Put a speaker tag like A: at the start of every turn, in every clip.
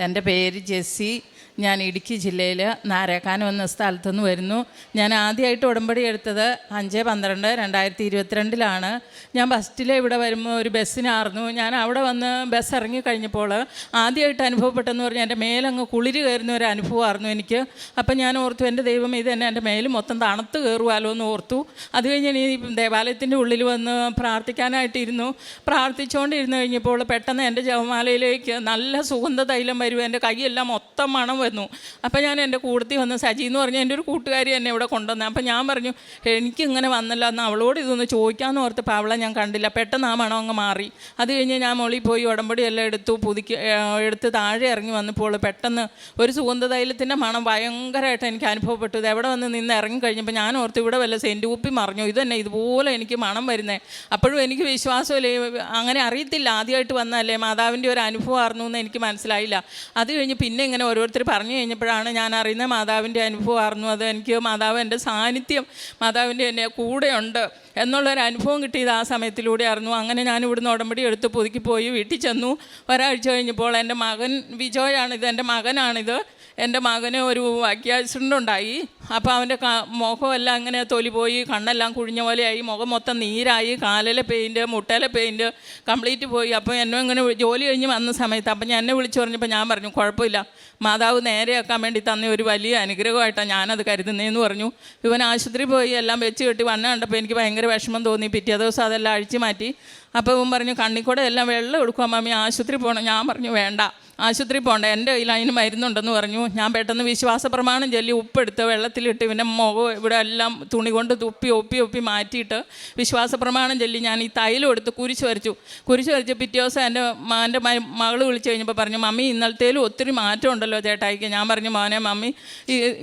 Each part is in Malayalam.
A: എന്റെ പേര് ജെസ്സി. ഞാൻ ഇടുക്കി ജില്ലയിൽ നാരക്കാനം എന്ന സ്ഥലത്തുനിന്ന് വരുന്നു. ഞാൻ ആദ്യമായിട്ട് ഉടമ്പടി എടുത്തത് അഞ്ച് പന്ത്രണ്ട് രണ്ടായിരത്തി ഇരുപത്തിരണ്ടിലാണ് ഞാൻ ബസ്സിൽ ഇവിടെ വരുമ്പോൾ ഒരു ബസ്സിനായിരുന്നു ഞാൻ അവിടെ വന്ന് ബസ് ഇറങ്ങി കഴിഞ്ഞപ്പോൾ ആദ്യമായിട്ട് അനുഭവപ്പെട്ടെന്ന് പറഞ്ഞാൽ എന്റെ മേലങ്ങ് കുളിര് കയറുന്ന ഒരു അനുഭവമായിരുന്നു എനിക്ക്. അപ്പം ഞാൻ ഓർത്തു എന്റെ ദൈവം ഇത് തന്നെ എന്റെ മേൽ മൊത്തം തണുത്ത് കയറുവാലോ എന്ന് ഓർത്തു. അത് കഴിഞ്ഞ് ഈ ദേവാലയത്തിന്റെ ഉള്ളിൽ വന്ന് പ്രാർത്ഥിക്കാനായിട്ടിരുന്നു. പ്രാർത്ഥിച്ചുകൊണ്ടിരുന്നു കഴിഞ്ഞപ്പോൾ പെട്ടെന്ന് എന്റെ ജവമാലയിലേക്ക് നല്ല സുഗന്ധ തൈലം വരും എന്റെ കൈയെല്ലാം മൊത്തം മണം വന്നു അപ്പം ഞാൻ എന്റെ കൂട്ടത്തിൽ വന്ന് സജി എന്ന് പറഞ്ഞ എന്റെ ഒരു കൂട്ടുകാരി എന്നെ ഇവിടെ കൊണ്ടുവന്നത് അപ്പം ഞാൻ പറഞ്ഞു എനിക്ക് ഇങ്ങനെ വന്നല്ലോ എന്ന് അവളോട് ഇതൊന്ന് ചോദിക്കാമെന്ന് ഓർത്തപ്പോൾ അവളെ ഞാൻ കണ്ടില്ല. പെട്ടെന്ന് ആ മണം അങ്ങ് മാറി. അത് കഴിഞ്ഞ് ഞാൻ മോളിൽ പോയി ഉടമ്പടി എല്ലാം എടുത്തു പുതുക്കി എടുത്ത് താഴെ ഇറങ്ങി വന്നപ്പോൾ പെട്ടെന്ന് ഒരു സുഗന്ധ തൈലത്തിന്റെ മണം ഭയങ്കരമായിട്ട് എനിക്ക് അനുഭവപ്പെട്ടു. ഇത് എവിടെ വന്ന് നിന്ന് ഇറങ്ങി കഴിഞ്ഞപ്പോൾ ഞാൻ ഓർത്ത് ഇവിടെ വല്ല സെന്റ് കുപ്പി മറിഞ്ഞു? ഇത് തന്നെ ഇതുപോലെ എനിക്ക് മണം വരുന്നത് അപ്പോഴും എനിക്ക് വിശ്വാസമില്ല? അങ്ങനെ അറിയത്തില്ല. ആദ്യമായിട്ട് വന്നതല്ലേ? മാതാവിന്റെ ഒരു അനുഭവമായിരുന്നു എന്ന് എനിക്ക് മനസ്സിലായില്ല. അത് കഴിഞ്ഞ് പിന്നെ ഇങ്ങനെ ഓരോരുത്തർ പറഞ്ഞു കഴിഞ്ഞപ്പോഴാണ് ഞാൻ അറിയുന്ന മാതാവിന്റെ അനുഭവമായിരുന്നു. അത് എനിക്ക് മാതാവ് എന്റെ സാന്നിധ്യം മാതാവിന്റെ എന്റെ കൂടെയുണ്ട് എന്നുള്ളൊരു അനുഭവം കിട്ടിയത് ആ സമയത്തിലൂടെ അറിഞ്ഞു അങ്ങനെ ഞാൻ ഇവിടുന്ന് ഉടമ്പടി എടുത്ത് പുതുക്കി പോയി വീട്ടിൽ ചെന്നു. ഒരാഴ്ച കഴിഞ്ഞപ്പോൾ എന്റെ മകൻ വിജോയാണിത് എന്റെ മകനാണിത്. എന്റെ മകന് ഒരു ആക്സിഡന്റ് ഉണ്ടായി അപ്പോൾ അവന്റെ മുഖമെല്ലാം അങ്ങനെ തൊലി കണ്ണെല്ലാം കുഴിഞ്ഞ പോലെയായി. മുഖം മൊത്തം നീരായി കാലിലെ പെയിന്റ് മുട്ടയിലെ പെയിന്റ് കംപ്ലീറ്റ് പോയി. അപ്പോൾ എന്നെ ഇങ്ങനെ ജോലി കഴിഞ്ഞ് വന്ന സമയത്ത് അപ്പം ഞാൻ എന്നെ വിളിച്ചു പറഞ്ഞപ്പോൾ ഞാൻ പറഞ്ഞു കുഴപ്പമില്ല. മാതാവ് നേരെയാക്കാൻ വേണ്ടി തന്ന ഒരു വലിയ അനുഗ്രഹമായിട്ടാണ് ഞാനത് കരുതുന്നതെന്ന് പറഞ്ഞു. ഇവൻ ആശുപത്രി പോയി എല്ലാം വെച്ച് കെട്ടി വന്ന കണ്ടപ്പോൾ എനിക്ക് ഭയങ്കര വിഷമം തോന്നി. പിറ്റേ ദിവസം അതെല്ലാം അഴിച്ചു മാറ്റി. അപ്പോൾ ഇവൻ പറഞ്ഞു കണ്ണിക്കൂടെ എല്ലാം വെള്ളം എടുക്കുക മമ്മി ആശുപത്രി പോകണം ഞാൻ പറഞ്ഞു വേണ്ട. ആശുപത്രി പോകണ്ട. എന്റെ കയ്യിൽ അതിന് മരുന്നുണ്ടെന്ന് പറഞ്ഞു. ഞാൻ പെട്ടെന്ന് വിശ്വാസ പ്രമാണം ചൊല്ലി ഉപ്പെടുത്ത് വെള്ളത്തിലിട്ട് പിന്നെ മുഖം ഇവിടെ എല്ലാം തുണി കൊണ്ട് തുപ്പി ഒപ്പി ഒപ്പി മാറ്റിയിട്ട് വിശ്വാസ പ്രമാണം ചൊല്ലി ഞാൻ ഈ തൈലം എടുത്ത് കുരിശ് വരച്ചു. കുരിശ് വരച്ച് പിറ്റേ ദിവസം എന്റെ എന്റെ മകൾ വിളിച്ചു കഴിഞ്ഞപ്പോൾ പറഞ്ഞു മമ്മി ഇന്നലത്തേലും ഒത്തിരി മാറ്റം ഉണ്ടല്ലോ ചേട്ടായിക്ക്. ഞാൻ പറഞ്ഞു മോനെ മമ്മി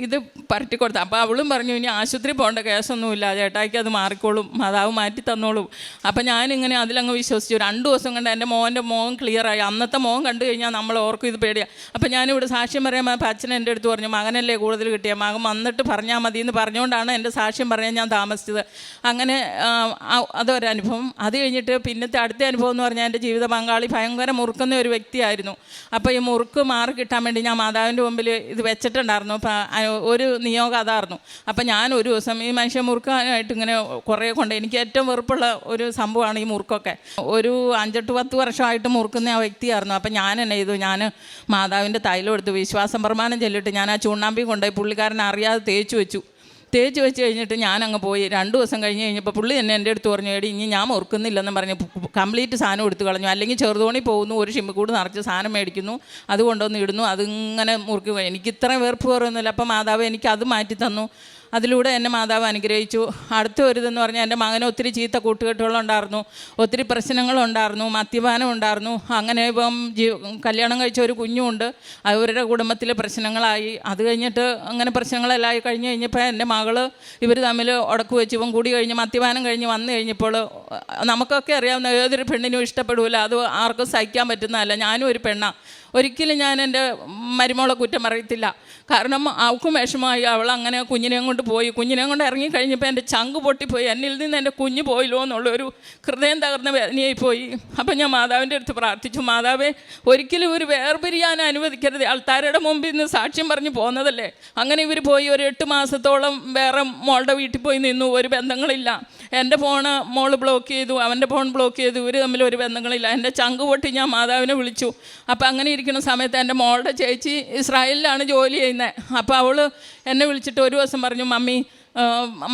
A: ഇത് പരട്ടി കൊടുത്തു. അപ്പോൾ അവളും പറഞ്ഞു ഇനി ആശുപത്രി പോകേണ്ട കേസൊന്നുമില്ല ചേട്ടായിക്ക് അത് മാറിക്കോളും. മാതാവ് മാറ്റി തന്നോളും. അപ്പം ഞാനിങ്ങനെ അതിലങ്ങ് വിശ്വസിച്ചു. രണ്ട് ദിവസം കണ്ട് എന്റെ മോന്റെ മോൻ ക്ലിയറായി അന്നത്തെ മോൻ കണ്ടു കഴിഞ്ഞാൽ നമ്മൾ ഓർക്കും ഇത് പേടിയാണ് അപ്പം ഞാനിവിടെ സാക്ഷ്യം പറയാൻ അപ്പം അച്ഛൻ എന്റെ അടുത്ത് പറഞ്ഞു മകനല്ലേ കൂടുതൽ കിട്ടിയ? മകൻ വന്നിട്ട് പറഞ്ഞാൽ മതി എന്ന് പറഞ്ഞുകൊണ്ടാണ് എന്റെ സാക്ഷ്യം പറയാൻ ഞാൻ താമസിച്ചത്. അങ്ങനെ അതൊരനുഭവം അത് കഴിഞ്ഞിട്ട് പിന്നത്തെ അടുത്ത അനുഭവം എന്ന് പറഞ്ഞാൽ എന്റെ ജീവിത പങ്കാളി ഭയങ്കര മുറുക്കുന്ന ഒരു വ്യക്തിയായിരുന്നു. അപ്പോൾ ഈ മുറുക്ക് മാറി കിട്ടാൻ വേണ്ടി ഞാൻ മാതാവിന്റെ മുമ്പിൽ ഇത് വെച്ചിട്ടുണ്ടായിരുന്നു. ഒരു നിയോഗം അതായിരുന്നു. അപ്പം ഞാൻ ഒരു ദിവസം ഈ മനുഷ്യ മുറുക്കാനായിട്ട് ഇങ്ങനെ കുറേ കൊണ്ട് എനിക്ക് ഏറ്റവും വെറുപ്പുള്ള ഒരു സംഭവമാണ് ഈ മുറുക്കൊക്കെ. ഒരു അഞ്ചെട്ട് പത്ത് വർഷമായിട്ട് മുറുക്കുന്ന ആ വ്യക്തിയായിരുന്നു. അപ്പം ഞാൻ എന്നെ ചെയ്തു. ഞാൻ മാതാവിന്റെ തൈലം എടുത്ത് വിശ്വാസം പ്രമാണം ചെല്ലിട്ട് ഞാൻ ആ ചൂണ്ണാമ്പി കൊണ്ടുപോയി പുള്ളിക്കാരൻ അറിയാതെ തേച്ച് വെച്ചു. തേച്ച് വെച്ച് കഴിഞ്ഞിട്ട് ഞാനങ്ങ് പോയി. രണ്ട് ദിവസം കഴിഞ്ഞ് കഴിഞ്ഞപ്പോൾ പുള്ളി തന്നെ എന്റെ അടുത്ത് പറഞ്ഞു എടി ഇനി ഞാൻ ഓർക്കുന്നില്ലെന്ന് പറഞ്ഞ് കംപ്ലീറ്റ് സാധനം എടുത്തു കളഞ്ഞു. അല്ലെങ്കിൽ ചെറുതോണി പോകുന്നു ഒരു ഷിമ്മിക്കൂട് നിറച്ച് സാധനം മേടിക്കുന്നു അത് കൊണ്ടുവന്ന് ഇടുന്നു അതിങ്ങനെ മുറുക്കി. എനിക്ക് ഇത്ര വെറുപ്പ് കയറുന്നില്ല അപ്പം മാതാവ് എനിക്ക് അത് മാറ്റി തന്നു. അതിലൂടെ എന്നെ മാതാവ് അനുഗ്രഹിച്ചു. അടുത്ത ഒരു ഇതെന്ന് പറഞ്ഞാൽ എന്റെ മകന് ഒത്തിരി ചീത്ത കൂട്ടുകെട്ടുകളുണ്ടായിരുന്നു. ഒത്തിരി പ്രശ്നങ്ങളുണ്ടായിരുന്നു. മദ്യപാനം ഉണ്ടായിരുന്നു. അങ്ങനെ ഇപ്പം ജീ കല്യാണം കഴിച്ച ഒരു കുഞ്ഞുമുണ്ട്. അവരുടെ കുടുംബത്തിലെ പ്രശ്നങ്ങളായി. അത് കഴിഞ്ഞിട്ട് അങ്ങനെ പ്രശ്നങ്ങളെല്ലാം ആയി കഴിഞ്ഞ് കഴിഞ്ഞപ്പോൾ എന്റെ മകൾ ഇവർ തമ്മിൽ ഉടക്ക് വെച്ച്. ഇപ്പം കൂടി കഴിഞ്ഞ് മദ്യപാനം കഴിഞ്ഞ് വന്നു കഴിഞ്ഞപ്പോൾ നമുക്കൊക്കെ അറിയാവുന്ന ഏതൊരു പെണ്ണിനും ഇഷ്ടപ്പെടില്ല അത് ആർക്കും സഹിക്കാൻ പറ്റുന്നതല്ല. ഞാനും ഒരു പെണ്ണാണ് ഒരിക്കലും ഞാൻ എന്റെ മരുമോളെ കുറ്റം അറിയത്തില്ല കാരണം അവൾക്കും വിഷമമായി. അവൾ അങ്ങനെ കുഞ്ഞിനെയും പോയി. കുഞ്ഞിനെ കൊണ്ട് ഇറങ്ങിക്കഴിഞ്ഞപ്പോൾ എന്റെ ചങ്ക് പൊട്ടിപ്പോയി. എന്നിൽ നിന്ന് എന്റെ കുഞ്ഞ് പോയില്ലോ എന്നുള്ളൊരു ഹൃദയം തകർന്ന വേദനയായി പോയി. അപ്പം ഞാൻ മാതാവിന്റെ അടുത്ത് പ്രാർത്ഥിച്ചു. മാതാവേ ഒരിക്കലും ഒരു വേർപിരിയാൻ അനുവദിക്കരുത്. ആൾക്കാരുടെ മുമ്പിൽ നിന്ന് സാക്ഷ്യം പറഞ്ഞ് പോകുന്നതല്ലേ അങ്ങനെ ഇവർ പോയി ഒരു എട്ട് മാസത്തോളം വേറെ മോളുടെ വീട്ടിൽ പോയി നിന്നു. ഒരു ബന്ധങ്ങളില്ല. എന്റെ ഫോണ് മോൾ ബ്ലോക്ക് ചെയ്തു. അവന്റെ ഫോൺ ബ്ലോക്ക് ചെയ്തു. ഇവർ തമ്മിൽ ഒരു ബന്ധങ്ങളില്ല. എന്റെ ചങ്ക് പൊട്ടി ഞാൻ മാതാവിനെ വിളിച്ചു. അപ്പോൾ അങ്ങനെ ഇരിക്കുന്ന സമയത്ത് എന്റെ മോളുടെ ചേച്ചി ഇസ്രായേലിലാണ് ജോലി ചെയ്യുന്നത്. അപ്പോൾ അവൾ എന്നെ വിളിച്ചിട്ട് ഒരു ദിവസം പറഞ്ഞു മമ്മി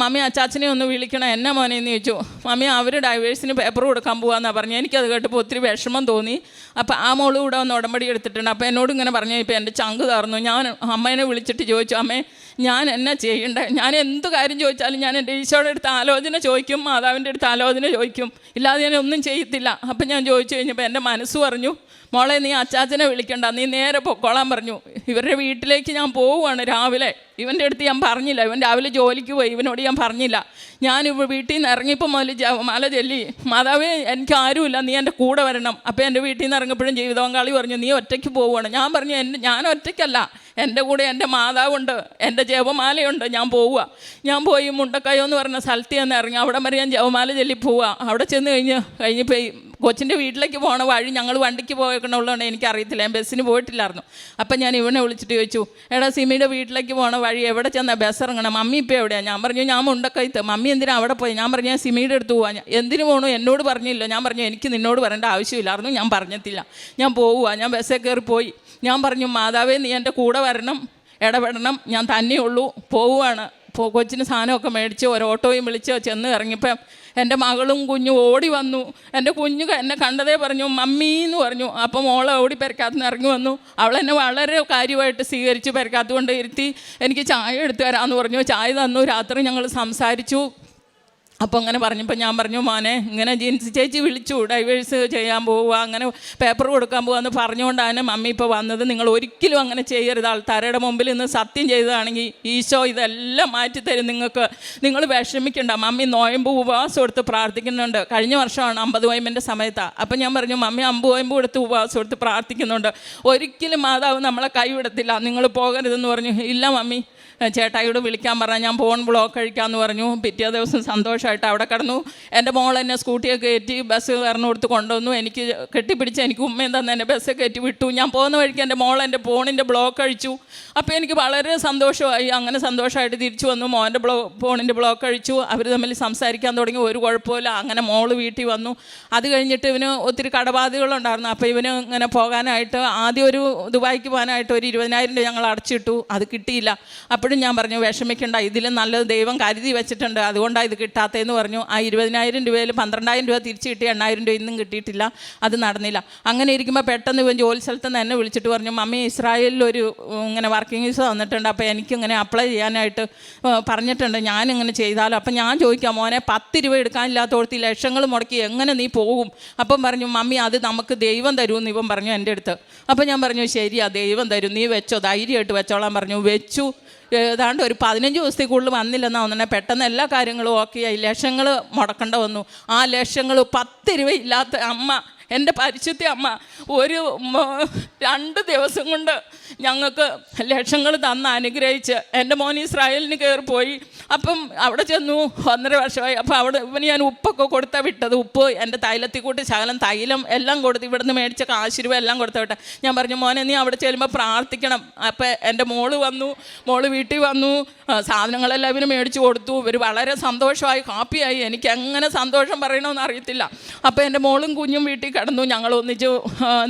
A: മമ്മി അച്ചാച്ചനെ ഒന്ന് വിളിക്കണം. എന്നെ മോനെ? എന്ന് ചോദിച്ചു. മമ്മി അവർ ഡൈവേഴ്സിന് പേപ്പർ കൊടുക്കാൻ പോകാമെന്നാണ് പറഞ്ഞു. എനിക്കത് കേട്ടപ്പോൾ ഒത്തിരി വിഷമം തോന്നി. അപ്പോൾ ആ മോൾ കൂടെ ഒന്ന് ഉടമ്പടി എടുത്തിട്ടുണ്ട്. അപ്പോൾ എന്നോട് ഇങ്ങനെ പറഞ്ഞു ഇപ്പോൾ എന്റെ ചങ്ക് തറന്നു ഞാൻ അമ്മേനെ വിളിച്ചിട്ട് ചോദിച്ചു അമ്മേ ഞാൻ എന്നാ ചെയ്യേണ്ട? ഞാൻ എന്ത് കാര്യം ചോദിച്ചാലും ഞാൻ എന്റെ ഈശോയുടെ അടുത്ത് ആലോചന ചോദിക്കും മാതാവിന്റെ അടുത്ത് ആലോചന ചോദിക്കും. ഇല്ലാതെ ഞാൻ ഒന്നും ചെയ്യത്തില്ല. അപ്പം ഞാൻ ചോദിച്ചു കഴിഞ്ഞപ്പോൾ എന്റെ മനസ്സ് പറഞ്ഞു മോളെ നീ അച്ചാച്ചനെ വിളിക്കണ്ട. നീ നേരെ പൊക്കോളാൻ പറഞ്ഞു. ഇവരുടെ വീട്ടിലേക്ക് ഞാൻ പോവുകയാണ് രാവിലെ. ഇവന്റെ അടുത്ത് ഞാൻ പറഞ്ഞില്ല. ഇവൻ രാവിലെ ജോലിക്ക് പോയി. ഇവനോട് ഞാൻ പറഞ്ഞില്ല. ഞാൻ ഇപ്പോൾ വീട്ടിൽ നിന്ന് ഇറങ്ങിയപ്പോൾ മുതൽ മല ചൊല്ലി മാതാവേ എനിക്ക് ആരുമില്ല. നീ എന്റെ കൂടെ വരണം. അപ്പോൾ എന്റെ വീട്ടിൽ നിന്ന് ഇറങ്ങപ്പോഴും ജീവിതപങ്കാളി പറഞ്ഞു നീ ഒറ്റയ്ക്ക് പോവുകയാണ്. ഞാൻ പറഞ്ഞു എന്റെ ഞാൻ ഒറ്റയ്ക്കല്ല. എന്റെ കൂടെ എന്റെ മാതാവുണ്ട് എന്റെ ജപമാലയുണ്ട് ഞാൻ പോവുക. ഞാൻ പോയി മുണ്ടക്കയോ എന്ന് പറഞ്ഞ സ്ഥലത്ത് ചെന്ന് ഇറങ്ങി. അവിടെ വരെ ഞാൻ ജപമാല ചൊല്ലി പോവുക. അവിടെ ചെന്ന് കഴിഞ്ഞ് കഴിഞ്ഞപ്പോൾ കൊച്ചിന്റെ വീട്ടിലേക്ക് പോകണ വഴി ഞങ്ങൾ വണ്ടിക്ക് പോയേക്കണുള്ളതുകൊണ്ട് എനിക്കറിയത്തില്ല. ഞാൻ ബസ്സിന് പോയിട്ടില്ലായിരുന്നു. അപ്പം ഞാൻ ഇവനെ വിളിച്ചിട്ട് ചോദിച്ചു എടാ സിമിയുടെ വീട്ടിലേക്ക് പോകണ വഴി എവിടെ ചെന്നാൽ ബസ് ഇറങ്ങണം? മമ്മി ഇപ്പോൾ എവിടെയാണ് ഞാൻ പറഞ്ഞു ഞാൻ മുണ്ടക്കയത്ത്. മമ്മി എന്തിനാ അവിടെ പോയി? ഞാൻ പറഞ്ഞു ഞാൻ സിമിയുടെ അടുത്ത് പോവാ. എന്തിനു പോകണു എന്നോട് പറഞ്ഞില്ല. ഞാൻ പറഞ്ഞു എനിക്ക് നിന്നോട് പറയേണ്ട ആവശ്യമില്ലായിരുന്നു. ഞാൻ പറഞ്ഞിട്ടില്ല. ഞാൻ പോവുക. ഞാൻ ബസ്സേ കയറി പോയി ഞാൻ പറഞ്ഞു മാതാവേ നീ എന്റെ കൂടെ വരണം ഇടപെടണം ഞാൻ തന്നെയുള്ളൂ പോവുകയാണ് കൊച്ചിന് സാധനമൊക്കെ മേടിച്ച് ഒരു ഓട്ടോയും വിളിച്ച് ചെന്ന് ഇറങ്ങിയപ്പം എന്റെ മകളും കുഞ്ഞും ഓടി വന്നു. എന്റെ കുഞ്ഞു എന്നെ കണ്ടതേ പറഞ്ഞു മമ്മി എന്ന് പറഞ്ഞു. അപ്പം മോളെ ഓടി പെരക്കാത്തു ഇറങ്ങി വന്നു. അവൾ എന്നെ വളരെ കാര്യമായിട്ട് സ്വീകരിച്ചു പെരക്കാത്തുകൊണ്ട് ഇരുത്തി എനിക്ക് ചായ എടുത്തു തരാമെന്ന് പറഞ്ഞു. ചായ തന്നു രാത്രി ഞങ്ങൾ സംസാരിച്ചു. അപ്പോൾ അങ്ങനെ പറഞ്ഞപ്പോൾ ഞാൻ പറഞ്ഞു മോനെ ഇങ്ങനെ ജീൻസ് ചേച്ചി വിളിച്ചു ഡൈവേഴ്സ് ചെയ്യാൻ പോവുക അങ്ങനെ പേപ്പർ കൊടുക്കാൻ പോകുക എന്ന് പറഞ്ഞുകൊണ്ടാണ് മമ്മി ഇപ്പോൾ വന്നത്. നിങ്ങൾ ഒരിക്കലും അങ്ങനെ ചെയ്യരുത്. ആൾക്കാരുടെ മുമ്പിൽ ഇന്ന് സത്യം ചെയ്തതാണെങ്കിൽ ഈശോ ഇതെല്ലാം മാറ്റിത്തരും നിങ്ങൾക്ക്. നിങ്ങൾ വിഷമിക്കണ്ട. മമ്മി നോയമ്പ് ഉപവാസം എടുത്ത് പ്രാർത്ഥിക്കുന്നുണ്ട്. കഴിഞ്ഞ വർഷമാണ് അമ്പത് വയമ്പിന്റെ സമയത്താണ് അപ്പം ഞാൻ പറഞ്ഞു മമ്മി അമ്പത് വയമ്പ് എടുത്ത് ഉപവാസം എടുത്ത് പ്രാർത്ഥിക്കുന്നുണ്ട്. ഒരിക്കലും മാതാവ് നമ്മളെ കൈവിടത്തില്ല. നിങ്ങൾ പോകരുതെന്ന് പറഞ്ഞു ഇല്ല മമ്മി. ചേട്ടായിയോട് വിളിക്കാൻ പറഞ്ഞാൽ ഞാൻ ഫോൺ ബ്ലോക്ക് കഴിക്കാമെന്ന് പറഞ്ഞു. പിറ്റേ ദിവസം സന്തോഷമായിട്ട് അവിടെ കിടന്നു. എന്റെ മോൾ എന്നെ സ്കൂട്ടിയൊക്കെ കയറ്റി ബസ് കയറുന്ന കൊടുത്ത് കൊണ്ടുവന്നു. എനിക്ക് കെട്ടിപ്പിടിച്ച് എനിക്ക് ഉമ്മയും തന്നെ എന്നെ ബസ് കയറ്റി വിട്ടു. ഞാൻ പോകുന്ന വഴിക്ക് എന്റെ മോൾ എന്റെ ഫോണിന്റെ ബ്ലോക്ക് കഴിച്ചു അപ്പോൾ എനിക്ക് വളരെ സന്തോഷമായി. അങ്ങനെ സന്തോഷമായിട്ട് തിരിച്ചു വന്നു. മോന്റെ ബ്ലോ ഫോണിന്റെ ബ്ലോക്ക് കഴിച്ചു അവർ തമ്മിൽ സംസാരിക്കാൻ തുടങ്ങി. ഒരു കുഴപ്പമില്ല അങ്ങനെ മോൾ വീട്ടിൽ വന്നു. അത് കഴിഞ്ഞിട്ട് ഇവന് ഒത്തിരി കടബാധകളുണ്ടായിരുന്നു അപ്പോൾ ഇവന് ഇങ്ങനെ പോകാനായിട്ട് ആദ്യം ഒരു ദുബായിക്ക് പോകാനായിട്ട് ഒരു ഇരുപതിനായിരം രൂപ ഞങ്ങൾ അടച്ചിട്ടു. അത് കിട്ടിയില്ല. അപ്പോഴും ഞാൻ പറഞ്ഞു വിഷമിക്കേണ്ട ഇതിലും നല്ലത് ദൈവം കരുതി വെച്ചിട്ടുണ്ട്. അതുകൊണ്ടാണ് ഇത് കിട്ടാത്തതെന്ന് പറഞ്ഞു. ആ ഇരുപതിനായിരം രൂപയിൽ പന്ത്രണ്ടായിരം രൂപ തിരിച്ചു കിട്ടി എണ്ണായിരം രൂപ ഇന്നും കിട്ടിയിട്ടില്ല. അത് നടന്നില്ല. അങ്ങനെ ഇരിക്കുമ്പോൾ പെട്ടെന്ന് ഇവൻ ജോലി സ്ഥലത്ത് നിന്ന് എന്നെ വിളിച്ചിട്ട് പറഞ്ഞു മമ്മി ഇസ്രായേലിൽ ഒരു ഇങ്ങനെ വർക്കിംഗ് വിസ വന്നിട്ടുണ്ട്. അപ്പോൾ എനിക്കിങ്ങനെ അപ്ലൈ ചെയ്യാനായിട്ട് പറഞ്ഞിട്ടുണ്ട്. ഞാനിങ്ങനെ ചെയ്താലോ? അപ്പം ഞാൻ ചോദിക്കാം മോനെ പത്ത് രൂപ എടുക്കാനില്ലാത്തോടത്ത് ലക്ഷങ്ങൾ മുടക്കി എങ്ങനെ നീ പോകും? അപ്പം പറഞ്ഞു മമ്മി അത് നമുക്ക് ദൈവം തരുമെന്ന് ഇവൻ പറഞ്ഞു എന്റെ അടുത്ത്. അപ്പം ഞാൻ പറഞ്ഞു ശരിയാ ദൈവം തരും. നീ വെച്ചോ ധൈര്യമായിട്ട് വെച്ചോളാൻ പറഞ്ഞു. വെച്ചു. ഏതാണ്ട് ഒരു പതിനഞ്ച് ദിവസത്തിൽ കൂടുതൽ വന്നില്ലെന്നാ തോന്നണേ പെട്ടെന്ന് എല്ലാ കാര്യങ്ങളും ഓക്കെ ആയി. ലക്ഷങ്ങൾ മുടക്കേണ്ട വന്നു. ആ ലക്ഷങ്ങൾ പത്ത് ഇല്ലാത്ത അമ്മ എന്റെ പരിശുദ്ധ അമ്മ ഒരു രണ്ട് ദിവസം കൊണ്ട് ഞങ്ങൾക്ക് ലക്ഷങ്ങൾ തന്ന് അനുഗ്രഹിച്ച് എന്റെ മോൻ ഇസ്രായേലിന് കയറി പോയി. അപ്പം അവിടെ ചെന്നു. ഒന്നര വർഷമായി. അപ്പം അവിടെ ഇവന് ഞാൻ ഉപ്പൊക്കെ കൊടുത്ത വിട്ടത്. ഉപ്പ് എന്റെ തൈലത്തിൽ കൂട്ടി ശകലം തൈലം എല്ലാം കൊടുത്ത് ഇവിടുന്ന് മേടിച്ച കാശിരൂപ എല്ലാം കൊടുത്ത വിട്ടെ. ഞാൻ പറഞ്ഞു മോനെ നീ അവിടെ ചെല്ലുമ്പോൾ പ്രാർത്ഥിക്കണം. അപ്പം എന്റെ മോൾ വന്നു. മോൾ വീട്ടിൽ വന്നു. സാധനങ്ങളെല്ലാം ഇവന് മേടിച്ച് കൊടുത്തു. ഇവർ വളരെ സന്തോഷമായി ഹാപ്പിയായി. എനിക്ക് എങ്ങനെ സന്തോഷം പറയണമെന്ന് അറിയത്തില്ല. അപ്പോൾ എന്റെ മോളും കുഞ്ഞും വീട്ടിൽ കിടന്നു ഞങ്ങൾ ഒന്നിച്ച്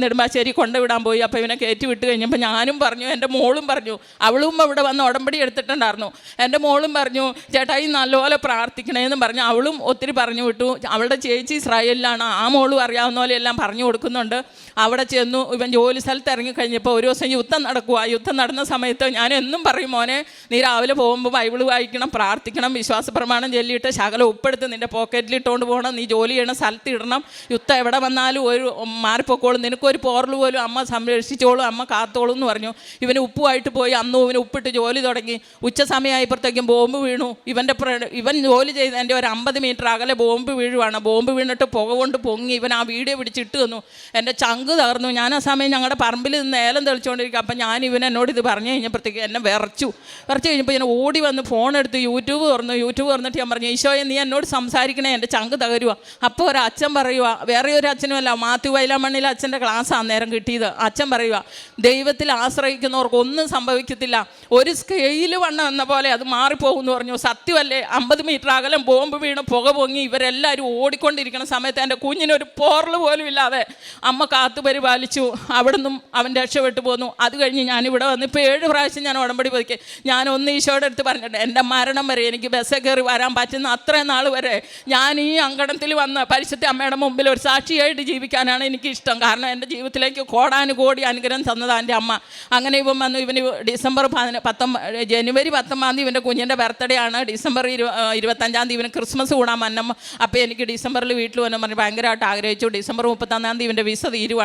A: നെടുമ്പാശ്ശേരി കൊണ്ടുവിടാൻ പോയി. അപ്പോൾ ഇവനെ കയറ്റി വിട്ട് കഴിഞ്ഞപ്പോൾ ഞാനും പറഞ്ഞു എന്റെ മോളും പറഞ്ഞു അവളും ഇവിടെ വന്ന് ഉടമ്പടി എടുത്തിട്ടുണ്ടായിരുന്നു. എന്റെ മോളും പറഞ്ഞു ചേട്ടായി നല്ലപോലെ പ്രാർത്ഥിക്കണേന്ന് പറഞ്ഞു അവളും ഒത്തിരി പറഞ്ഞു വിട്ടു. അവളുടെ ചേച്ചി ഇസ്രായേലിലാണ്. ആ മോളും അറിയാവുന്ന പോലെ എല്ലാം പറഞ്ഞു കൊടുക്കുന്നുണ്ട്. അവിടെ ചെന്നു ഇവൻ ജോലി സ്ഥലത്ത് ഇറങ്ങിക്കഴിഞ്ഞപ്പോൾ ഒരു ദിവസം യുദ്ധം നടക്കുക യുദ്ധം നടന്ന സമയത്ത് ഞാൻ എന്നും പറയും മോനെ നീ രാവിലെ പോകുമ്പോൾ ബൈബിൾ വായിക്കണം പ്രാർത്ഥിക്കണം വിശ്വാസ പ്രമാണം ചൊല്ലിയിട്ട് ശകലം ഉപ്പെടുത്ത് നിന്റെ പോക്കറ്റിൽ ഇട്ടുകൊണ്ട് പോകണം നീ ജോലി ചെയ്യണം സ്ഥലത്ത് ഇടണം യുദ്ധം എവിടെ വന്നാലും ഒരു മാറിപ്പോക്കോളും നിനക്കൊരു പോറൽ പോലും അമ്മ സംരക്ഷിച്ചോളും അമ്മ കാത്തോളും എന്ന് പറഞ്ഞു. ഇവന് ഉപ്പുമായിട്ട് പോയി അന്നും ഇവന് ഉപ്പിട്ട് ജോലി തുടങ്ങി. ഉച്ച സമയമായപ്പോഴത്തേക്കും ബോംബ് വീണു. ഇവന്റെ ഇവൻ ജോലി ചെയ്ത് എന്റെ ഒരു അമ്പത് മീറ്റർ അകലെ ബോംബ് വീഴുവാണ്. ബോംബ് വീണിട്ട് പുക കൊണ്ട് പൊങ്ങി. ഇവൻ ആ വീഡിയോ പിടിച്ചിട്ട് തന്നു എന്റെ ചങ്ക് തകർന്നു. ഞാൻ ആ സമയം ഞങ്ങളുടെ പറമ്പിൽ നിന്ന് ഏലം തെളിച്ചുകൊണ്ടിരിക്കുക അപ്പം ഞാൻ ഇവൻ എന്നോട് ഇത് പറഞ്ഞു കഴിഞ്ഞപ്പോഴത്തേക്ക് എന്നെ വിറച്ചു. വിറച്ച് കഴിഞ്ഞപ്പോൾ ഞാൻ ഓടി വന്ന് ഫോൺ എടുത്ത് യൂട്യൂബ് തുറന്നു. യൂട്യൂബ് തുറന്നിട്ട് ഞാൻ പറഞ്ഞു ഈശോയെ നീ എന്നോട് സംസാരിക്കണേ. എന്റെ ചങ്ക് തകരുക അപ്പോൾ ഒരു അച്ഛൻ പറയുക വേറെ ഒരു അച്ഛനുമല്ല. മാത്യു വൈലാമണ്ണിലെ അച്ഛന്റെ ആ നേരം കിട്ടിയത്. അച്ഛൻ പറയുക ദൈവത്തിൽ ആശ്രയിക്കുന്നവർക്ക് ഒന്നും സംഭവിക്കത്തില്ല. ഒരു സ്കെയിൽ വണ്ണം എന്ന പോലെ അത് മാറിപ്പോകും എന്ന് പറഞ്ഞു. സത്യമല്ലേ? അമ്പത് മീറ്റർ അകലം ബോംബ് വീണ് പുക പൊങ്ങി ഇവരെല്ലാവരും ഓടിക്കൊണ്ടിരിക്കുന്ന സമയത്ത് എന്റെ കുഞ്ഞിനൊരു പോറൽ പോലും ഇല്ലാതെ അമ്മ കാത്തു പരിപാലിച്ചു. അവിടെ നിന്നും അവൻ രക്ഷപ്പെട്ടു പോന്നു. അത് കഴിഞ്ഞ് ഞാനിവിടെ വന്ന് ഇപ്പോൾ ഏഴ് പ്രാവശ്യം ഞാൻ ഉടമ്പടി പതുക്കെ. ഞാൻ ഒന്ന് ഈശോയുടെ അടുത്ത് പറഞ്ഞിട്ടുണ്ട് എന്റെ മരണം വരെ എനിക്ക് ബസ് കയറി വരാൻ പറ്റുന്ന അത്രയും നാൾ വരെ ഞാൻ ഈ അങ്കണത്തിൽ വന്ന് പരിശുദ്ധ അമ്മയുടെ മുമ്പിൽ ഒരു സാക്ഷിയായിട്ട് ജീവിക്കാനാണ് എനിക്ക് ഇഷ്ടം കാരണം എന്റെ ജീവിതത്തിലേക്ക് കോടാനുകോടി അനുഗ്രഹം തന്നത് എന്റെ അമ്മ. അങ്ങനെ ഇവൻ വന്നു. ഇവന് ഡിസംബർ പതിന പത്തൊമ്പത് ജനുവരി പത്തൊമ്പതാം തീയതി ഇവന്റെ കുഞ്ഞിന്റെ ബർത്ത്ഡേ ആണ്. ഡിസംബർ ഇരു ഇരുപത്തഞ്ചാം തീയതി ഇവന് ക്രിസ്മസ് കൂടാൻ വന്നം. അപ്പോൾ എനിക്ക് ഡിസംബറിൽ വീട്ടിൽ വന്നു പറഞ്ഞ് ഭയങ്കരമായിട്ട് ആഗ്രഹിച്ചു. ഡിസംബർ മുപ്പത്തൊന്നാം തീയതി ഇവന്റെ വിസ തീരുവാണ്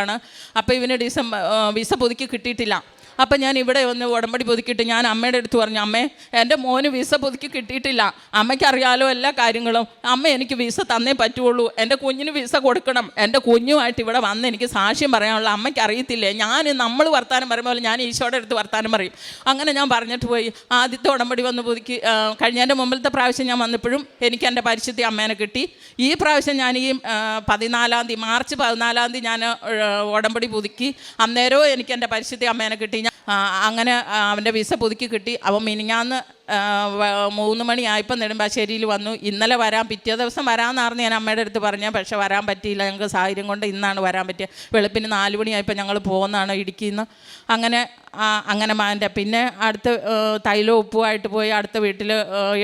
A: അപ്പോൾ ഇവന് ഡിസംബർ വിസ പുതുക്കി കിട്ടിയിട്ടില്ല. അപ്പം ഞാൻ ഇവിടെ ഒന്ന് ഉടമ്പടി പുതുക്കിയിട്ട് ഞാൻ അമ്മയുടെ അടുത്ത് പറഞ്ഞു അമ്മേ എന്റെ മോന് വിസ പുതുക്കി കിട്ടിയിട്ടില്ല. അമ്മയ്ക്കറിയാലോ എല്ലാ കാര്യങ്ങളും. അമ്മ എനിക്ക് വിസ തന്നേ പറ്റുള്ളൂ. എന്റെ കുഞ്ഞിന് വിസ കൊടുക്കണം. എന്റെ കുഞ്ഞുമായിട്ട് ഇവിടെ വന്ന് എനിക്ക് സാക്ഷ്യം പറയാനുള്ള അമ്മയ്ക്ക് അറിയത്തില്ലേ? ഞാൻ നമ്മൾ വർത്താനം പറയുമ്പോൾ ഞാൻ ഈശോയുടെ അടുത്ത് വർത്താനം പറയും. അങ്ങനെ ഞാൻ പറഞ്ഞിട്ട് പോയി. ആദ്യത്തെ ഉടമ്പടി വന്ന് പുതുക്കി കഴിഞ്ഞ കഴിഞ്ഞതിന്റെ മുമ്പിലത്തെ പ്രാവശ്യം ഞാൻ വന്നപ്പോഴും എനിക്ക് എന്റെ പരിശുദ്ധി അമ്മേനെ കിട്ടി. ഈ പ്രാവശ്യം ഞാൻ ഈ പതിനാലാം തീയതി മാർച്ച് പതിനാലാം തീയതി ഞാൻ ഉടമ്പടി പുതുക്കി. അന്നേരവും എനിക്ക് എന്റെ പരിശുദ്ധി അമ്മേനെ കിട്ടി. അങ്ങനെ അവന്റെ വിസ പുതുക്കി കിട്ടി. അവൻ മിനിഞ്ഞാന്ന് മൂന്ന് മണിയായപ്പോൾ നെടുമ്പാശ്ശേരിയിൽ വന്നു. ഇന്നലെ വരാം പിറ്റേ ദിവസം വരാമെന്നായിരുന്നു ഞാൻ അമ്മയുടെ അടുത്ത് പറഞ്ഞു. പക്ഷെ വരാൻ പറ്റിയില്ല. ഞങ്ങൾക്ക് സാഹചര്യം കൊണ്ട് ഇന്നാണ് വരാൻ പറ്റിയത് വെളുപ്പിന് നാല് മണിയായപ്പോൾ ഞങ്ങൾ പോകുന്നതാണ് ഇടുക്കിയിൽ നിന്ന് അങ്ങനെ അങ്ങനെ മാന്റെ പിന്നെ അടുത്ത തൈലോ ഉപ്പുമായിട്ട് പോയി അടുത്ത വീട്ടിൽ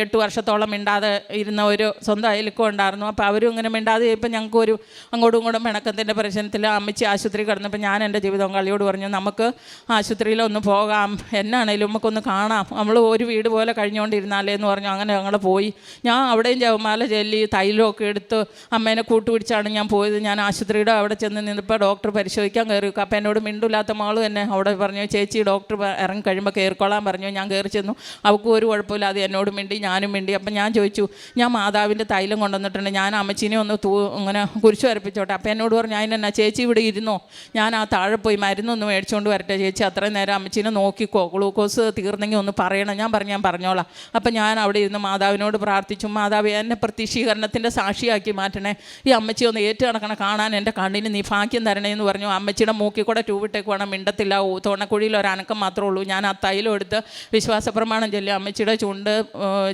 A: എട്ട് വർഷത്തോളം മിണ്ടാതെ ഇരുന്ന ഒരു സ്വന്തം അയലക്കും ഉണ്ടായിരുന്നു. അപ്പോൾ അവരും ഇങ്ങനെ മിണ്ടാതെ ഇപ്പം ഞങ്ങൾക്ക് ഒരു അങ്ങോട്ടും ഇങ്ങോട്ടും പിണക്കത്തിന്റെ പ്രശ്നത്തിൽ അമ്മച്ചി ആശുപത്രി കിടന്നപ്പോൾ ഞാൻ എന്റെ ജീവിതം കളിയോട് പറഞ്ഞു നമുക്ക് ആശുപത്രിയിലൊന്ന് പോകാം. എന്നാണേലും നമുക്കൊന്ന് കാണാം. നമ്മൾ ഒരു വീട് പോലെ കഴിഞ്ഞുകൊണ്ടിരുന്നാലേ എന്ന് പറഞ്ഞു. അങ്ങനെ ഞങ്ങൾ പോയി. ഞാൻ അവിടെയും ജവമാല ചെല്ലി തൈലമൊക്കെ എടുത്ത് അമ്മേനെ കൂട്ടുപിടിച്ചാണ് ഞാൻ പോയത്. ഞാൻ ആശുപത്രിയുടെ അവിടെ ചെന്ന് നിന്നപ്പോൾ ഡോക്ടർ പരിശോധിക്കാൻ കയറി. അപ്പം എന്നോട് മിണ്ടില്ലാത്ത മകൾ തന്നെ അവിടെ പറഞ്ഞു ചേച്ചി ഡോക്ടർ ഇറങ്ങി കഴിയുമ്പോൾ കയറിക്കോളാൻ പറഞ്ഞു. ഞാൻ കയറി ചെന്നു. അവൾക്കും ഒരു കുഴപ്പമില്ല. അത് എന്നോട് മിണ്ടി ഞാനും മിണ്ടി. അപ്പം ഞാൻ ചോദിച്ചു ഞാൻ മാതാവിന്റെ തൈലം കൊണ്ടുവന്നിട്ടുണ്ട്. ഞാൻ അമ്മച്ചിനെ ഒന്ന് തൂ ഇങ്ങനെ കുരിശു വരപ്പിച്ചോട്ടെ. അപ്പം എന്നോട് പറഞ്ഞു അതിനെന്നാ ചേച്ചി ഇവിടെ ഇരുന്നോ? ഞാൻ ആ താഴെ പോയി മരുന്നൊന്ന് മേടിച്ചുകൊണ്ട് വരട്ടെ ചേച്ചി. അത്രയും നേരം അമ്മച്ചിനെ നോക്കിക്കോ. ഗ്ലൂക്കോസ് തീർന്നെങ്കിൽ ഒന്ന് പറയണം. ഞാൻ പറഞ്ഞു ഞാൻ പറഞ്ഞോളാം. അപ്പം ഞാൻ അവിടെ ഇരുന്ന് മാതാവിനോട് പ്രാർത്ഥിച്ചു മാതാവ് എന്നെ പ്രത്യക്ഷീകരണത്തിന്റെ സാക്ഷിയാക്കി മാറ്റണേ. ഈ അമ്മച്ചി ഒന്ന് ഏറ്റു കണക്കണം കാണാൻ എന്റെ കണ്ണിന് നീ ഭാഗ്യം തരണേ എന്ന് പറഞ്ഞു. അമ്മച്ചിയുടെ മൂക്കിൽ കൂടെ ട്യൂബിട്ടേക്ക് വേണം മിണ്ടത്തില്ല. തോണക്കുഴിയിൽ ഒരനക്കം മാത്രമേ ഉള്ളൂ. ഞാൻ ആ തൈലം എടുത്ത് വിശ്വാസ പ്രമാണം ചൊല്ലി അമ്മച്ചിയുടെ ചുണ്ട്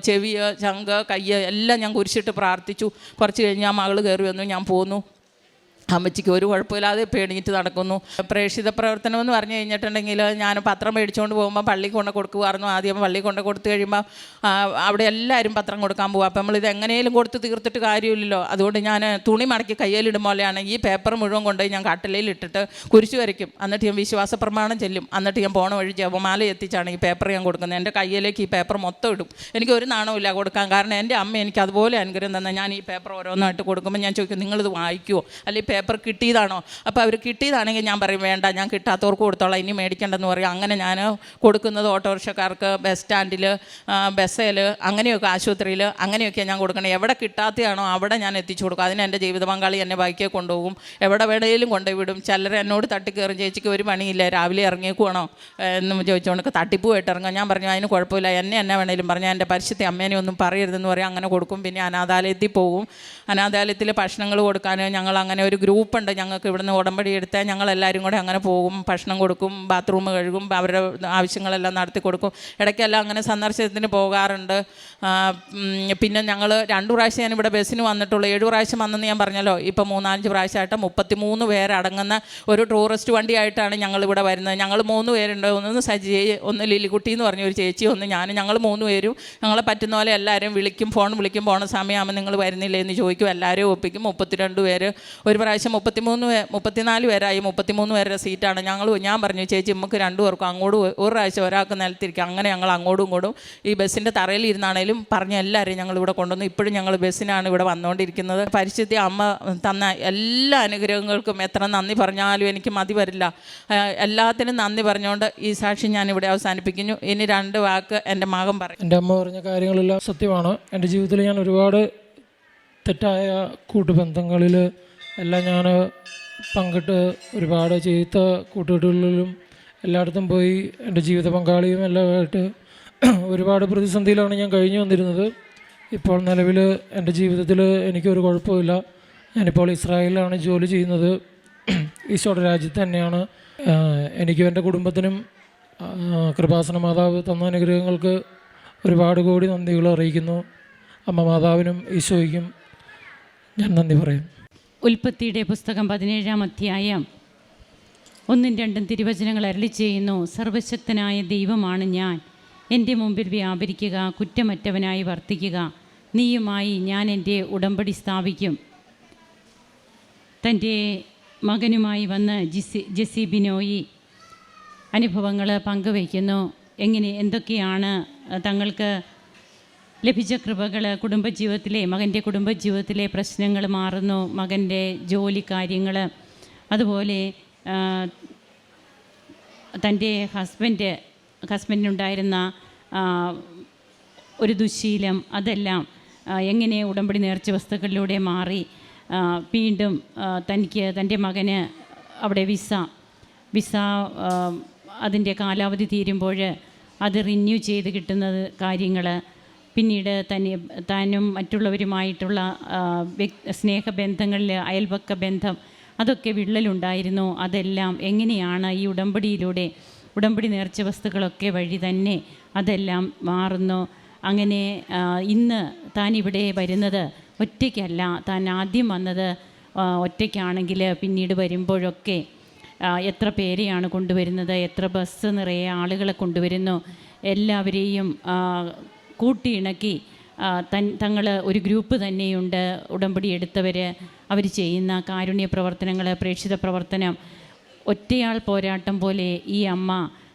A: ചെവി ചങ്ക് കയ്യ് എല്ലാം ഞാൻ കുരിശിട്ട് പ്രാർത്ഥിച്ചു. കുറച്ച് കഴിഞ്ഞ് ആ മകൾ കയറി വന്നു. ഞാൻ പോന്നു. അമ്മച്ചിക്ക് ഒരു കുഴപ്പമില്ലാതെ പേടിഞ്ഞിട്ട് നടക്കുന്നു. പ്രേക്ഷിത പ്രവർത്തനം എന്ന് പറഞ്ഞു കഴിഞ്ഞിട്ടുണ്ടെങ്കിൽ ഞാൻ പത്രം മേടിച്ചുകൊണ്ട് പോകുമ്പോൾ പള്ളി കൊണ്ട് കൊടുക്കുമായിരുന്നു ആദ്യം പള്ളി കൊണ്ട് കൊടുത്തു കഴിയുമ്പോൾ അവിടെ എല്ലാവരും പത്രം കൊടുക്കാൻ പോകും അപ്പം നമ്മളിത് എങ്ങനെയും കൊടുത്ത് തീർത്തിട്ട് കാര്യമില്ലല്ലോ. അതുകൊണ്ട് ഞാൻ തുണി മടക്കി കയ്യിലിടും പോലെയാണ് ഈ പേപ്പർ മുഴുവൻ കൊണ്ടുപോയി ഞാൻ കട്ടിലയിൽ ഇട്ടിട്ട് കുരിശു വരയ്ക്കും. എന്നിട്ട് ഞാൻ വിശ്വാസ പ്രമാണം ചെല്ലും. എന്നിട്ട് ഞാൻ പോണ വഴി ജപമാല എത്തിച്ചാണ് ഈ പേപ്പർ ഞാൻ കൊടുക്കുന്നത്. എന്റെ കയ്യിലേക്ക് ഈ പേപ്പർ മൊത്തം ഇടും. എനിക്ക് ഒരു നാണമില്ല കൊടുക്കാൻ. കാരണം എന്റെ അമ്മ എനിക്ക് അതുപോലെ അനുഗ്രഹം തന്നെ ഞാൻ ഈ പേപ്പർ ഓരോന്നായിട്ട് കൊടുക്കുമ്പോൾ ഞാൻ ചോദിക്കും നിങ്ങളിത് വായിക്കുമോ അല്ലെങ്കിൽ പേപ്പർ കിട്ടിയതാണോ? അപ്പോൾ അവർ കിട്ടിയതാണെങ്കിൽ ഞാൻ പറയും വേണ്ട ഞാൻ കിട്ടാത്തവർക്ക് കൊടുത്തോളാം ഇനി മേടിക്കേണ്ടെന്ന് പറയും. അങ്ങനെ ഞാൻ കൊടുക്കുന്നത് ഓട്ടോറിക്ഷക്കാർക്ക് ബസ് സ്റ്റാൻഡിൽ ബസ്സിൽ അങ്ങനെയൊക്കെ ആശുപത്രിയിൽ അങ്ങനെയൊക്കെ ഞാൻ കൊടുക്കണം. എവിടെ കിട്ടാത്തതാണോ അവിടെ ഞാൻ എത്തിച്ചു കൊടുക്കും. അതിന് എന്റെ ജീവിത പങ്കാളി എന്നെ ബൈക്കിൽ കൊണ്ടുപോകും. എവിടെ വേണേലും കൊണ്ടുപോയി വിടും. ചിലർ എന്നോട് തട്ടിക്കയറും ചേച്ചിക്ക് ഒരു പണിയില്ല രാവിലെ ഇറങ്ങിയേക്കുവാണോ? എന്ന് ചോദിച്ചുകൊണ്ട് തട്ടിപ്പുമായിട്ട് ഇറങ്ങാം. ഞാൻ പറഞ്ഞു അതിന് കുഴപ്പമില്ല എന്നെ എന്നെ വേണേലും പറഞ്ഞു എന്റെ പരിശുദ്ധ അമ്മേനെ ഒന്നും പറയരുതെന്ന് പറയും. അങ്ങനെ കൊടുക്കും പിന്നെ അനാഥാലയത്തിൽ പോകും. അനാഥാലയത്തിൽ ഭക്ഷണങ്ങൾ കൊടുക്കാൻ ഞങ്ങൾ അങ്ങനെ ഒരു ഗ്രൂപ്പുണ്ട്. ഞങ്ങൾക്ക് ഇവിടുന്ന് ഉടമ്പടി എടുത്താൽ ഞങ്ങളെല്ലാവരും കൂടെ അങ്ങനെ പോകും. ഭക്ഷണം കൊടുക്കും ബാത്റൂം കഴുകും അവരുടെ ആവശ്യങ്ങളെല്ലാം നടത്തി കൊടുക്കും. ഇടയ്ക്കെല്ലാം അങ്ങനെ സന്ദർശനത്തിന് പോകാറുണ്ട്. പിന്നെ ഞങ്ങൾ രണ്ടു പ്രാവശ്യം ഞാൻ ഇവിടെ ബസ്സിന് വന്നിട്ടുള്ളൂ. ഏഴു പ്രാവശ്യം വന്നെന്ന് ഞാൻ പറഞ്ഞല്ലോ. ഇപ്പം മൂന്നാലഞ്ച് പ്രാവശ്യമായിട്ട് മുപ്പത്തി മൂന്ന് പേരടങ്ങുന്ന ഒരു ടൂറിസ്റ്റ് വണ്ടിയായിട്ടാണ് ഞങ്ങൾ ഇവിടെ വരുന്നത്. ഞങ്ങൾ മൂന്ന് പേരുണ്ട്. ഒന്ന് സജി ഒന്ന് ലിലിക്കുട്ടി എന്ന് പറഞ്ഞ ഒരു ചേച്ചി ഒന്ന് ഞാൻ ഞങ്ങൾ മൂന്ന് പേരും. ഞങ്ങളെ പറ്റുന്ന പോലെ എല്ലാവരും വിളിക്കും ഫോൺ വിളിക്കും. പോണ സമയമാകുമ്പോൾ നിങ്ങൾ വരുന്നില്ലേ എന്ന് ചോദിക്കും. എല്ലാവരും ഒപ്പിക്കും. മുപ്പത്തിരണ്ട് പേര്. ഒരു പ്രാവശ്യം മുപ്പത്തിമൂന്ന് മുപ്പത്തിനാല് പേരായി. മുപ്പത്തിമൂന്ന് പേരുടെ സീറ്റാണ്. ഞങ്ങൾ ഞാൻ പറഞ്ഞു ചേച്ചി നമുക്ക് രണ്ടു പേർക്കും അങ്ങോട്ടും ഒരു പ്രാവശ്യം ഒരാൾക്ക് നിലത്തിരിക്കും. അങ്ങനെ ഞങ്ങൾ അങ്ങോട്ടും ഇങ്ങോട്ടും ഈ ബസ്സിന്റെ തറയിൽ ഇരുന്നാണേലും പറഞ്ഞ എല്ലാവരെയും ഞങ്ങൾ ഇവിടെ കൊണ്ടുവന്നു. ഇപ്പോഴും ഞങ്ങൾ ബസ്സിനാണ് ഇവിടെ വന്നുകൊണ്ടിരിക്കുന്നത്. പരിശുദ്ധി അമ്മ തന്ന എല്ലാ അനുഗ്രഹങ്ങൾക്കും എത്ര നന്ദി പറഞ്ഞാലും എനിക്ക് മതി വരില്ല. എല്ലാത്തിനും നന്ദി പറഞ്ഞുകൊണ്ട് ഈ സാക്ഷി ഞാൻ ഇവിടെ അവസാനിപ്പിക്കുന്നു. ഇനി രണ്ട് വാക്ക് എന്റെ മകൻ പറയും.
B: എന്റെ അമ്മ പറഞ്ഞ കാര്യങ്ങളെല്ലാം സത്യമാണ്. എന്റെ ജീവിതത്തിൽ ഞാൻ ഒരുപാട് തെറ്റായ കൂട്ടുബന്ധങ്ങളിൽ എല്ലാം ഞാൻ പങ്കിട്ട് ഒരുപാട് ചീത്ത കൂട്ടുകെട്ടുകളിലും എല്ലായിടത്തും പോയി എന്റെ ജീവിത പങ്കാളിയും എല്ലാമായിട്ട് ഒരുപാട് പ്രതിസന്ധിയിലാണ് ഞാൻ കഴിഞ്ഞു വന്നിരുന്നത്. ഇപ്പോൾ നിലവിൽ എന്റെ ജീവിതത്തിൽ എനിക്കൊരു കുഴപ്പമില്ല. ഞാനിപ്പോൾ ഇസ്രായേലിലാണ് ജോലി ചെയ്യുന്നത്. ഈശോയുടെ രാജ്യത്ത് തന്നെയാണ്. എനിക്കും എന്റെ കുടുംബത്തിനും കൃപാസന മാതാവ് തന്ന അനുഗ്രഹങ്ങൾക്ക് ഒരുപാട് കോടി നന്ദികൾ അറിയിക്കുന്നു. അമ്മ മാതാവിനും ഈശോയ്ക്കും ഞാൻ നന്ദി പറയും.
C: ഉൽപ്പത്തിയുടെ പുസ്തകം പതിനേഴാം അധ്യായം ഒന്നും രണ്ടും തിരുവചനങ്ങൾ അരളി ചെയ്യുന്നു. സർവശക്തനായ ദൈവമാണ് ഞാൻ. എന്റെ മുമ്പിൽ വ്യാപരിക്കുക കുറ്റമറ്റവനായി വർത്തിക്കുക. നീയുമായി ഞാൻ എന്റെ ഉടമ്പടി സ്ഥാപിക്കും. തന്റെ മകനുമായി വന്ന് ജിസി ജെസി ബിനോയി അനുഭവങ്ങൾ പങ്കുവയ്ക്കുന്നു. എങ്ങനെ എന്തൊക്കെയാണ് തങ്ങൾക്ക് ലഭിച്ച കൃപകൾ കുടുംബജീവിതത്തിലെ മകന്റെ കുടുംബജീവിതത്തിലെ പ്രശ്നങ്ങൾ മാറുന്നു. മകന്റെ ജോലി കാര്യങ്ങൾ അതുപോലെ തന്റെ ഹസ്ബൻഡ് ഹസ്ബൻഡിനുണ്ടായിരുന്ന ഒരു ദുശീലം അതെല്ലാം എങ്ങനെ ഉടമ്പടി നേർച്ച വസ്തുക്കളിലൂടെ മാറി വീണ്ടും തനിക്ക് തന്റെ മകന് അവിടെ വിസ വിസ അതിന്റെ കാലാവധി തീരുമ്പോൾ അത് റിന്യൂ ചെയ്ത് കിട്ടുന്നത് കാര്യങ്ങൾ പിന്നീട് തന്നെ താനും മറ്റുള്ളവരുമായിട്ടുള്ള സ്നേഹബന്ധങ്ങളിൽ അയൽപക്ക ബന്ധം അതൊക്കെ വിള്ളലുണ്ടായിരുന്നു. അതെല്ലാം എങ്ങനെയാണ് ഈ ഉടമ്പടിയിലൂടെ ഉടമ്പടി നേർച്ച വസ്തുക്കളൊക്കെ വഴി തന്നെ അതെല്ലാം മാറുന്നു. അങ്ങനെ ഇന്ന് താൻ ഇവിടെ വരുന്നത് ഒറ്റയ്ക്കല്ല. താൻ ആദ്യം വന്നത് ഒറ്റയ്ക്കാണെങ്കിൽ പിന്നീട് വരുമ്പോഴൊക്കെ എത്ര പേരെയാണ് കൊണ്ടുവരുന്നത് എത്ര ബസ് നിറയെ ആളുകളെ കൊണ്ടുവരുന്നു എല്ലാവരെയും കൂട്ടിയിണക്കി തൻ തങ്ങൾ ഒരു ഗ്രൂപ്പ് തന്നെയുണ്ട് ഉടമ്പടി എടുത്തവർ അവർ ചെയ്യുന്ന കാരുണ്യ പ്രവർത്തനങ്ങൾ പ്രേക്ഷിത പ്രവർത്തനം ഒറ്റയാൾ പോരാട്ടം പോലെ ഈ അമ്മ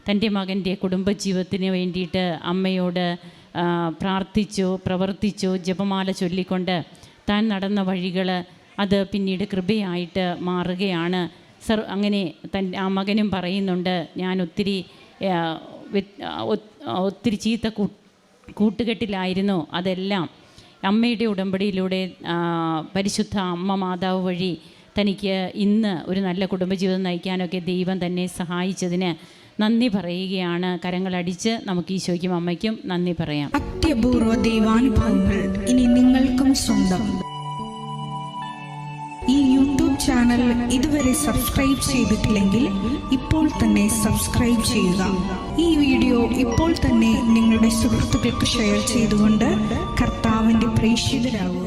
C: തന്റെ മകന്റെ കുടുംബജീവിതത്തിന് വേണ്ടിയിട്ട് അമ്മയോട് പ്രാർത്ഥിച്ചു പ്രവർത്തിച്ചു ജപമാല ചൊല്ലിക്കൊണ്ട് താൻ നടന്ന വഴികൾ അത് പിന്നീട് കൃപയായിട്ട് മാറുകയാണ്. സർ അങ്ങനെ തൻ ആ മകനും പറയുന്നുണ്ട് ഞാൻ ഒത്തിരി ഒത്തിരി ചീത്ത കൂട്ടുകെട്ടിലായിരുന്നു അതെല്ലാം. അമ്മയുടെ ഉടമ്പടിയിലൂടെ പരിശുദ്ധ അമ്മ മാതാവ് വഴി തനിക്ക് ഇന്ന് ഒരു നല്ല കുടുംബജീവിതം നയിക്കാനൊക്കെ ദൈവം തന്നെ സഹായിച്ചതിന് നന്ദി പറയുകയാണ്. കരങ്ങളടിച്ച് നമുക്ക് ഈശോയ്ക്കും അമ്മയ്ക്കും നന്ദി പറയാം.
D: അത്യപൂർവ ദൈവാനുഭവങ്ങൾ ഇനി നിങ്ങൾക്കും സ്വന്തം. ഈ യൂട്യൂബ് ചാനൽ ഇതുവരെ സബ്സ്ക്രൈബ് ചെയ്തിട്ടില്ലെങ്കിൽ ഇപ്പോൾ തന്നെ സബ്സ്ക്രൈബ് ചെയ്യുക. ഈ വീഡിയോ ഇപ്പോൾ തന്നെ നിങ്ങളുടെ സുഹൃത്തുക്കൾക്ക് ഷെയർ ചെയ്തുകൊണ്ട് കർത്താവിന്റെ പ്രേക്ഷിതരാകുക.